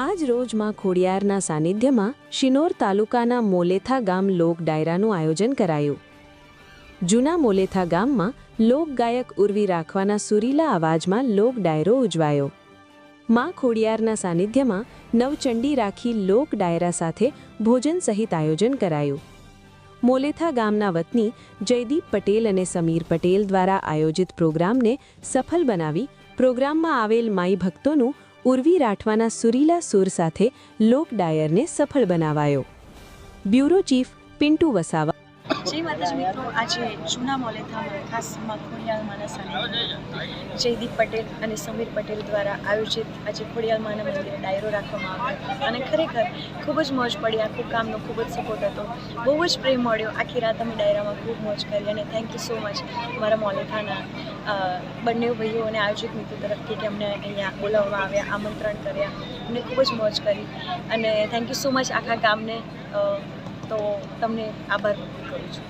આજ રોજમાં ખોડિયારના સાનિધ્યમાં શિનોર તાલુકાના મોલેથા ગામ લોક ડાયરાનું આયોજન કરાયું. જૂના મોલેથા ગામમાં લોકગાયક ઉર્વી રાખવાના સુરીલા અવાજમાં લોક ડાયરો ઉજવાયો. માં ખોડિયારના સાનિધ્યમાં નવચંડી રાખી લોક ડાયરા સાથે ભોજન સહિત આયોજન કરાયું. મોલેથા ગામના વતની જયદીપ પટેલ અને સમીર પટેલ દ્વારા આયોજિત પ્રોગ્રામને સફળ બનાવી પ્રોગ્રામમાં આવેલ માઈ ભક્તોનું ઉર્વી રાઠવાના સુરીલા સુર સાથે લોક ડાયરને સફળ બનાવાયો. બ્યુરો ચીફ પિન્ટુ વસાવા જય માતાજી મિત્રો, આજે જૂના મોલેથામાં ખાસ ખોડિયાલ માના સાનિધ્યમાં જયદીપ પટેલ અને સમીર પટેલ દ્વારા આયોજિત આજે ખોડિયાલ માના મંદિરે ડાયરો રાખવામાં આવ્યો. અને ખરેખર ખૂબ જ મોજ પડી, આખું કામનો ખૂબ જ સપોર્ટ હતો. બહુ જ પ્રેમ મળ્યો. આખી રાત અમે ડાયરામાં ખૂબ મોજ કરી અને થેન્ક યુ સો મચ મારા મોલેથાના બંને ભાઈઓ અને આયોજક મિત્રો તરફથી કે અમને અહીંયા બોલાવવામાં આવ્યા, આમંત્રણ કર્યા. અમને ખૂબ જ મોજ કરી. અને થેન્ક યુ સો મચ આખા ગામને. તો તમને આભાર કરું છું.